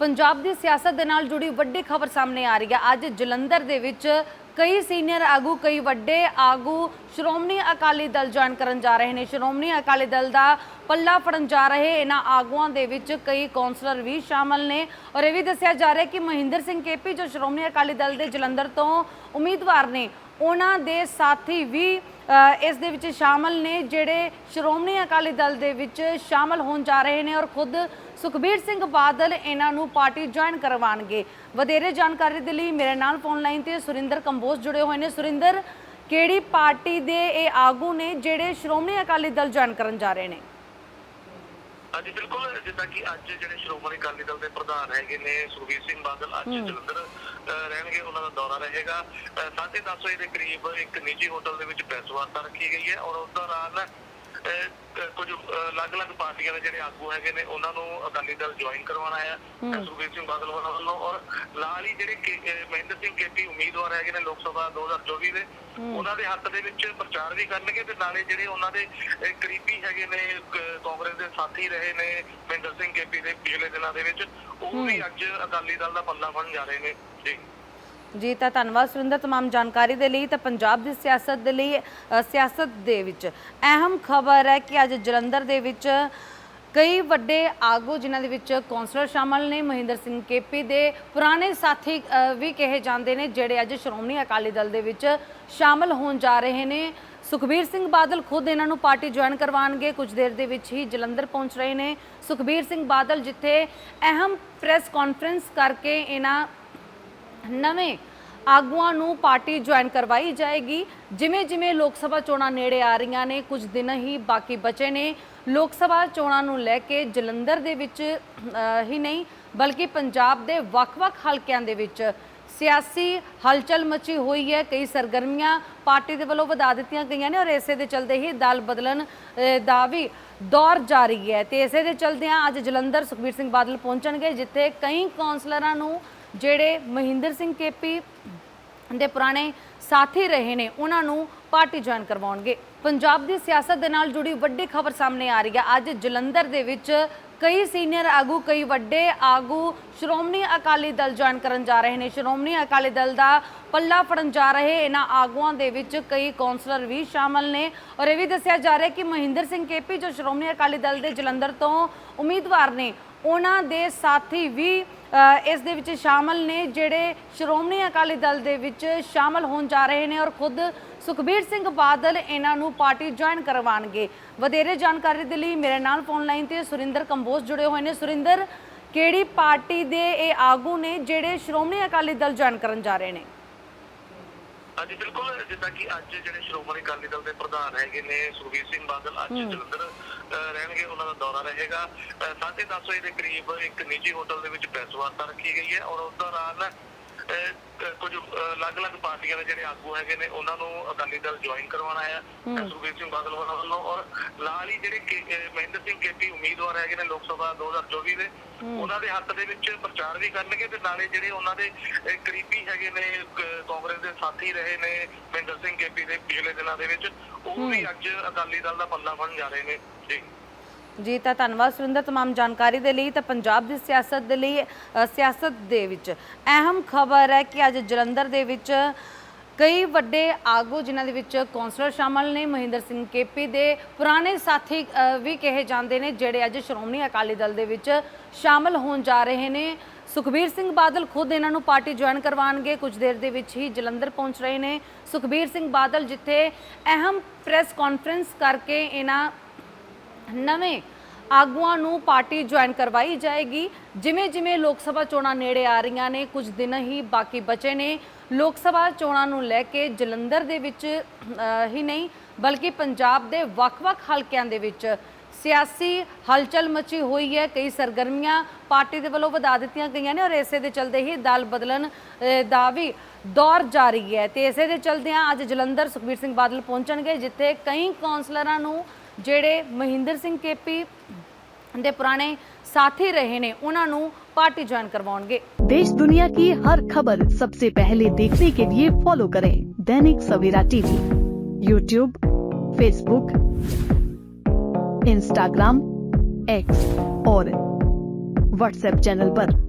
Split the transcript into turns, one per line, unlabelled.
ਪੰਜਾਬ ਦੀ ਸਿਆਸਤ ਦੇ ਨਾਲ ਜੁੜੀ ਵੱਡੀ ਖਬਰ ਸਾਹਮਣੇ ਆ ਰਹੀ ਹੈ। ਅੱਜ ਜਲੰਧਰ ਦੇ ਵਿੱਚ ਕਈ ਸੀਨੀਅਰ ਆਗੂ, ਕਈ ਵੱਡੇ ਆਗੂ ਸ਼੍ਰੋਮਣੀ ਅਕਾਲੀ ਦਲ ਜੁਆਇਨ ਕਰਨ ਜਾ ਰਹੇ ਨੇ। ਸ਼੍ਰੋਮਣੀ ਅਕਾਲੀ ਦਲ ਦਾ ਪੱਲਾ ਫੜਨ ਜਾ ਰਹੇ ਇਹਨਾਂ ਆਗੂਆਂ ਦੇ ਵਿੱਚ ਕਈ ਕੌਂਸਲਰ ਵੀ ਸ਼ਾਮਲ ਨੇ। ਔਰ ਇਹ ਵੀ ਦੱਸਿਆ ਜਾ ਰਿਹਾ ਕਿ ਮਹਿੰਦਰ ਸਿੰਘ ਕੇਪੀ, ਜੋ ਸ਼੍ਰੋਮਣੀ ਅਕਾਲੀ ਦਲ ਦੇ ਜਲੰਧਰ ਤੋਂ ਉਮੀਦਵਾਰ ਨੇ ਉਹਨਾਂ ਦੇ ਸਾਥੀ ਵੀ ਇਸ ਦੇ ਵਿੱਚ ਸ਼ਾਮਲ ਨੇ, ਜਿਹੜੇ ਸ਼੍ਰੋਮਣੀ ਅਕਾਲੀ ਦਲ ਦੇ ਵਿੱਚ ਸ਼ਾਮਲ ਹੋਣ ਜਾ ਰਹੇ ਨੇ ਔਰ ਖੁਦ ਸੁਖਬੀਰ ਸਿੰਘ ਬਾਦਲ ਇਹਨਾਂ ਨੂੰ ਪਾਰਟੀ ਜੁਆਇਨ ਕਰਵਾਉਣਗੇ। ਵਧੇਰੇ ਜਾਣਕਾਰੀ ਦੇ ਲਈ ਮੇਰੇ ਨਾਲ ਫੋਨ ਲਾਈਨ ਤੇ ਸੁਰਿੰਦਰ ਕੰਬੋਜ ਜੁੜੇ ਹੋਏ ਨੇ। ਸੁਰਿੰਦਰ, ਕਿਹੜੀ ਪਾਰਟੀ ਦੇ ਇਹ ਆਗੂ ਨੇ ਜਿਹੜੇ ਸ਼੍ਰੋਮਣੀ ਅਕਾਲੀ ਦਲ ਜੁਆਇਨ ਕਰਨ ਜਾ ਰਹੇ ਨੇ?
ਹਾਂਜੀ ਬਿਲਕੁਲ ਜਿੱਦਾਂ ਕਿ ਅੱਜ ਜਿਹੜੇ ਸ਼੍ਰੋਮਣੀ ਅਕਾਲੀ ਦਲ ਦੇ ਪ੍ਰਧਾਨ ਹੈਗੇ ਨੇ ਸੁਖਬੀਰ ਸਿੰਘ ਬਾਦਲ ਅੱਜ ਜਲੰਧਰ ਰਹਿਣਗੇ ਉਹਨਾਂ ਦਾ ਦੌਰਾ ਰਹੇਗਾ। 10:30 ਵਜੇ ਦੇ ਕਰੀਬ ਇੱਕ ਨਿੱਜੀ ਹੋਟਲ ਦੇ ਵਿੱਚ ਪ੍ਰੈਸ ਵਾਰਤਾ ਰੱਖੀ ਗਈ ਹੈ ਔਰ ਉਸ ਦੌਰਾਨ ਕੁਝ ਅਲੱਗ-ਅਲੱਗ ਪਾਰਟੀਆਂ ਦੇ ਜਿਹੜੇ ਆਗੂ ਹੈਗੇ ਨੇ ਉਹਨਾਂ ਨੂੰ ਅਕਾਲੀ ਦਲ ਜੁਆਇਨ ਕਰਵਾਉਣਾ ਹੈ। ਸੁਖਬੀਰ ਸਿੰਘ ਬਾਦਲ ਵੱਲੋਂ ਔਰ ਨਾਲ ਹੀ ਜਿਹੜੇ ਮਹਿੰਦਰ ਸਿੰਘ ਕੇਪੀ ਉਮੀਦਵਾਰ ਹੈਗੇ ਨੇ ਲੋਕ ਸਭਾ 2024 ਦੇ ਉਹਨਾਂ ਦੇ ਹੱਕ ਦੇ ਵਿੱਚ ਪ੍ਰਚਾਰ ਵੀ ਕਰਨਗੇ ਤੇ ਨਾਲੇ ਜਿਹੜੇ ਉਹਨਾਂ ਦੇ ਕਰੀਬੀ ਹੈਗੇ ਨੇ ਕਾਂਗਰਸ ਦੇ ਸਾਥੀ ਰਹੇ ਨੇ ਮਹਿੰਦਰ ਸਿੰਘ ਕੇਪੀ ਦੇ ਪਿਛਲੇ ਦਿਨਾਂ ਦੇ ਵਿੱਚ ਉਹ ਵੀ ਅੱਜ ਅਕਾਲੀ ਦਲ ਦਾ ਪੱਲਾ ਫੜਨ ਜਾ ਰਹੇ ਨੇ। ਜੀ।
ਜੀ ਤਾਂ ਧੰਨਵਾਦ ਸੁਰਿੰਦਰ तमाम ਜਾਣਕਾਰੀ ਦੇ ਲਈ ਤਾਂ ਪੰਜਾਬ ਦੀ ਸਿਆਸਤ ਦੇ ਲਈ ਅ, ਸਿਆਸਤ ਦੇ ਵਿੱਚ ਅਹਿਮ ਖਬਰ ਹੈ ਕਿ ਅੱਜ ਜਲੰਧਰ ਦੇ ਵਿੱਚ ਕਈ ਵੱਡੇ ਆਗੂ ਜਿਨ੍ਹਾਂ ਦੇ ਵਿੱਚ ਕੌਂਸਲਰ ਸ਼ਾਮਲ ਨੇ ਮਹਿੰਦਰ ਸਿੰਘ ਕੇਪੀ ਦੇ ਪੁਰਾਣੇ ਸਾਥੀ ਅ, ਵੀ ਕਹੇ ਜਾਂਦੇ ਨੇ ਜਿਹੜੇ ਅੱਜ ਸ਼੍ਰੋਮਣੀ ਅਕਾਲੀ ਦਲ ਦੇ ਵਿੱਚ ਸ਼ਾਮਲ ਹੋਣ ਜਾ ਰਹੇ ਨੇ ਸੁਖਬੀਰ ਸਿੰਘ ਬਾਦਲ ਖੁਦ ਇਹਨਾਂ ਨੂੰ ਪਾਰਟੀ ਜੁਆਇਨ ਕਰਵਾਉਣਗੇ ਕੁਝ ਦੇਰ ਦੇ ਵਿੱਚ ਹੀ ਜਲੰਧਰ ਪਹੁੰਚ ਰਹੇ ਨੇ ਸੁਖਬੀਰ ਸਿੰਘ ਬਾਦਲ ਜਿੱਥੇ ਅਹਿਮ ਪ੍ਰੈਸ ਕਾਨਫਰੰਸ ਕਰਕੇ ਇਹਨਾਂ ਨਵੇਂ ਆਗੂਆਂ ਨੂੰ ਪਾਰਟੀ ਜੁਆਇਨ ਕਰਵਾਈ ਜਾਏਗੀ। ਜਿਵੇਂ ਜਿਵੇਂ ਲੋਕ ਸਭਾ ਚੋਣਾਂ ਨੇੜੇ ਆ ਰਹੀਆਂ ਨੇ, ਕੁਝ ਦਿਨ ਹੀ ਬਾਕੀ ਬਚੇ ਨੇ। ਲੋਕ ਸਭਾ ਚੋਣਾਂ ਨੂੰ ਲੈ ਕੇ ਜਲੰਧਰ ਦੇ ਵਿੱਚ ਹੀ ਨਹੀਂ, ਬਲਕਿ ਪੰਜਾਬ ਦੇ ਵੱਖ-ਵੱਖ ਹਲਕਿਆਂ ਦੇ ਵਿੱਚ ਸਿਆਸੀ ਹਲਚਲ ਮਚੀ ਹੋਈ ਹੈ। ਕਈ ਸਰਗਰਮੀਆਂ ਪਾਰਟੀ ਦੇ ਵੱਲੋਂ ਵਧਾ ਦਿੱਤੀਆਂ ਗਈਆਂ ਨੇ ਔਰ ਇਸੇ ਦੇ ਚਲਦੇ ਹੀ ਦਲ ਬਦਲਣ ਦਾ ਵੀ ਦੌਰ ਜਾਰੀ ਹੈ। ਤੇ ਇਸੇ ਦੇ ਚਲਦਿਆਂ ਅੱਜ ਜਲੰਧਰ ਸੁਖਬੀਰ ਸਿੰਘ ਬਾਦਲ ਪਹੁੰਚਣਗੇ, ਜਿੱਥੇ ਕਈ ਕੌਂਸਲਰਾਂ ਨੂੰ ਜਿਹੜੇ ਮਹਿੰਦਰ ਸਿੰਘ ਕੇਪੀ ਦੇ ਪੁਰਾਣੇ ਸਾਥੀ ਰਹੇ ਨੇ, ਉਹਨਾਂ ਨੂੰ ਪਾਰਟੀ ਜੁਆਇਨ ਕਰਵਾਉਣਗੇ। ਪੰਜਾਬ ਦੀ ਸਿਆਸਤ ਦੇ ਨਾਲ ਜੁੜੀ ਵੱਡੀ ਖਬਰ ਸਾਹਮਣੇ ਆ ਰਹੀ ਹੈ। ਅੱਜ ਜਲੰਧਰ ਦੇ ਵਿੱਚ ਕਈ ਸੀਨੀਅਰ ਆਗੂ, ਕਈ ਵੱਡੇ ਆਗੂ ਸ਼੍ਰੋਮਣੀ ਅਕਾਲੀ ਦਲ ਜੁਆਇਨ ਕਰਨ ਜਾ ਰਹੇ ਨੇ। ਸ਼੍ਰੋਮਣੀ ਅਕਾਲੀ ਦਲ ਦਾ ਪੱਲਾ ਫੜਨ ਜਾ ਰਹੇ ਇਹਨਾਂ ਆਗੂਆਂ ਦੇ ਵਿੱਚ ਕਈ ਕੌਂਸਲਰ ਵੀ ਸ਼ਾਮਲ ਨੇ ਔਰ ਇਹ ਵੀ ਦੱਸਿਆ ਜਾ ਰਿਹਾ ਕਿ ਮਹਿੰਦਰ ਸਿੰਘ ਕੇਪੀ, ਜੋ ਸ਼੍ਰੋਮਣੀ ਅਕਾਲੀ ਦਲ ਦੇ ਜਲੰਧਰ ਤੋਂ ਉਮੀਦਵਾਰ ਨੇ ਉਹਨਾਂ ਦੇ ਸਾਥੀ ਵੀ ਇਸ ਦੇ ਵਿੱਚ ਸ਼ਾਮਲ ਨੇ, ਜਿਹੜੇ ਸ਼੍ਰੋਮਣੀ ਅਕਾਲੀ ਦਲ ਦੇ ਵਿੱਚ ਸ਼ਾਮਲ ਹੋਣ ਜਾ ਰਹੇ ਨੇ ਔਰ ਖੁਦ ਸੁਖਬੀਰ ਸਿੰਘ ਬਾਦਲ ਇਹਨਾਂ ਨੂੰ ਪਾਰਟੀ ਜੁਆਇਨ ਕਰਵਾਉਣਗੇ। ਵਧੇਰੇ ਜਾਣਕਾਰੀ ਦੇ ਲਈ ਮੇਰੇ ਨਾਲ ਫੋਨ ਲਾਈਨ ਤੇ ਸੁਰਿੰਦਰ ਕੰਬੋਜ ਜੁੜੇ ਹੋਏ ਨੇ। ਸੁਰਿੰਦਰ, ਕਿਹੜੀ ਪਾਰਟੀ ਦੇ ਇਹ ਆਗੂ ਨੇ ਜਿਹੜੇ ਸ਼੍ਰੋਮਣੀ ਅਕਾਲੀ ਦਲ ਜੁਆਇਨ ਕਰਨ ਜਾ ਰਹੇ ਨੇ?
ਹਾਂਜੀ ਬਿਲਕੁਲ। ਜਿੱਦਾਂ ਕਿ ਅੱਜ ਜਿਹੜੇ ਸ਼੍ਰੋਮਣੀ ਅਕਾਲੀ ਦਲ ਦੇ ਪ੍ਰਧਾਨ ਹੈਗੇ ਨੇ ਸੁਖਬੀਰ ਸਿੰਘ ਬਾਦਲ ਅੱਜ ਜਲੰਧਰ ਰਹਿਣਗੇ ਉਹਨਾਂ ਦਾ ਦੌਰਾ ਰਹੇਗਾ। 10:30 ਵਜੇ ਦੇ ਕਰੀਬ ਇੱਕ ਨਿੱਜੀ ਹੋਟਲ ਦੇ ਵਿੱਚ ਪ੍ਰੈਸ ਵਾਰਤਾ ਰੱਖੀ ਗਈ ਹੈ ਔਰ ਉਸ ਦੌਰਾਨ ਕੁਝ ਅਲੱਗ-ਅਲੱਗ ਪਾਰਟੀਆਂ ਦੇ ਜਿਹੜੇ ਆਗੂ ਹੈਗੇ ਨੇ ਉਹਨਾਂ ਨੂੰ ਅਕਾਲੀ ਦਲ ਜੁਆਇਨ ਕਰਵਾਉਣਾ ਹੈ ਸੁਖਬੀਰ ਸਿੰਘ ਬਾਦਲ ਵੱਲੋਂ ਔਰ ਨਾਲ ਹੀ ਜਿਹੜੇ ਮਹਿੰਦਰ ਸਿੰਘ ਕੇਪੀ ਉਮੀਦਵਾਰ ਹੈਗੇ ਨੇ ਲੋਕ ਸਭਾ 2024 ਦੇ ਉਹਨਾਂ ਦੇ ਹੱਕ ਦੇ ਵਿੱਚ ਪ੍ਰਚਾਰ ਵੀ ਕਰਨਗੇ ਤੇ ਨਾਲੇ ਜਿਹੜੇ ਉਹਨਾਂ ਦੇ ਕਰੀਬੀ ਹੈਗੇ ਨੇ ਕਾਂਗਰਸ ਦੇ ਸਾਥੀ ਰਹੇ ਨੇ ਮਹਿੰਦਰ ਸਿੰਘ ਕੇਪੀ ਦੇ ਪਿਛਲੇ ਦਿਨਾਂ ਦੇ ਵਿੱਚ ਉਹ ਵੀ ਅੱਜ ਅਕਾਲੀ ਦਲ ਦਾ ਪੱਲਾ ਫੜਨ ਜਾ ਰਹੇ ਨੇ। ਜੀ।
ਜੀ ਤਾਂ ਧੰਨਵਾਦ ਸੁਰਿੰਦਰ तमाम ਜਾਣਕਾਰੀ ਦੇ ਲਈ ਤਾਂ ਪੰਜਾਬ ਦੀ ਸਿਆਸਤ ਦੇ ਲਈ ਅ, ਸਿਆਸਤ ਦੇ ਵਿੱਚ ਅਹਿਮ ਖਬਰ ਹੈ ਕਿ ਅੱਜ ਜਲੰਧਰ ਦੇ ਵਿੱਚ ਕਈ ਵੱਡੇ ਆਗੂ ਜਿਨ੍ਹਾਂ ਦੇ ਵਿੱਚ ਕੌਂਸਲਰ ਸ਼ਾਮਲ ਨੇ ਮਹਿੰਦਰ ਸਿੰਘ ਕੇਪੀ ਦੇ ਪੁਰਾਣੇ ਸਾਥੀ ਅ, ਵੀ ਕਹੇ ਜਾਂਦੇ ਨੇ ਜਿਹੜੇ ਅੱਜ ਸ਼੍ਰੋਮਣੀ ਅਕਾਲੀ ਦਲ ਦੇ ਵਿੱਚ ਸ਼ਾਮਲ ਹੋਣ ਜਾ ਰਹੇ ਨੇ ਸੁਖਬੀਰ ਸਿੰਘ ਬਾਦਲ ਖੁਦ ਇਹਨਾਂ ਨੂੰ ਪਾਰਟੀ ਜੁਆਇਨ ਕਰਵਾਉਣਗੇ ਕੁਝ ਦੇਰ ਦੇ ਵਿੱਚ ਹੀ ਜਲੰਧਰ ਪਹੁੰਚ ਰਹੇ ਨੇ ਸੁਖਬੀਰ ਸਿੰਘ ਬਾਦਲ ਜਿੱਥੇ ਅਹਿਮ ਪ੍ਰੈਸ ਕਾਨਫਰੰਸ ਕਰਕੇ ਇਹਨਾਂ ਨਵੇਂ ਆਗੂਆਂ ਨੂੰ ਪਾਰਟੀ ਜੁਆਇਨ ਕਰਵਾਈ ਜਾਏਗੀ। ਜਿਵੇਂ ਜਿਵੇਂ ਲੋਕ ਸਭਾ ਚੋਣਾਂ ਨੇੜੇ ਆ ਰਹੀਆਂ ਨੇ, ਕੁਝ ਦਿਨ ਹੀ ਬਾਕੀ ਬਚੇ ਨੇ। ਲੋਕ ਸਭਾ ਚੋਣਾਂ ਨੂੰ ਲੈ ਕੇ ਜਲੰਧਰ ਦੇ ਵਿੱਚ ਹੀ ਨਹੀਂ, ਬਲਕਿ ਪੰਜਾਬ ਦੇ ਵੱਖ-ਵੱਖ ਹਲਕਿਆਂ ਦੇ ਵਿੱਚ ਸਿਆਸੀ ਹਲਚਲ ਮਚੀ ਹੋਈ ਹੈ। ਕਈ ਸਰਗਰਮੀਆਂ ਪਾਰਟੀ ਦੇ ਵੱਲੋਂ ਵਧਾ ਦਿੱਤੀਆਂ ਗਈਆਂ ਨੇ ਔਰ ਇਸੇ ਦੇ ਚਲਦੇ ਹੀ ਦਲ ਬਦਲਣ ਦਾ ਵੀ ਦੌਰ ਜਾਰੀ ਹੈ। ਤੇ ਇਸੇ ਦੇ ਚਲਦਿਆਂ ਅੱਜ ਜਲੰਧਰ ਸੁਖਬੀਰ ਸਿੰਘ ਬਾਦਲ ਪਹੁੰਚਣਗੇ, ਜਿੱਥੇ ਕਈ ਕੌਂਸਲਰਾਂ ਨੂੰ ਜਿਹੜੇ ਮਹਿੰਦਰ ਸਿੰਘ ਕੇਪੀ ਦੇ ਪੁਰਾਣੇ ਸਾਥੀ ਰਹੇ ਨੇ ਉਹਨਾਂ ਨੂੰ ਪਾਰਟੀ ਜੁਆਇਨ ਕਰਵਾਉਣਗੇ
देश दुनिया की हर खबर सबसे पहले देखने के लिए फॉलो करें Dainik Savera TV YouTube Facebook Instagram X और व्हाट्सएप चैनल पर। न्यूज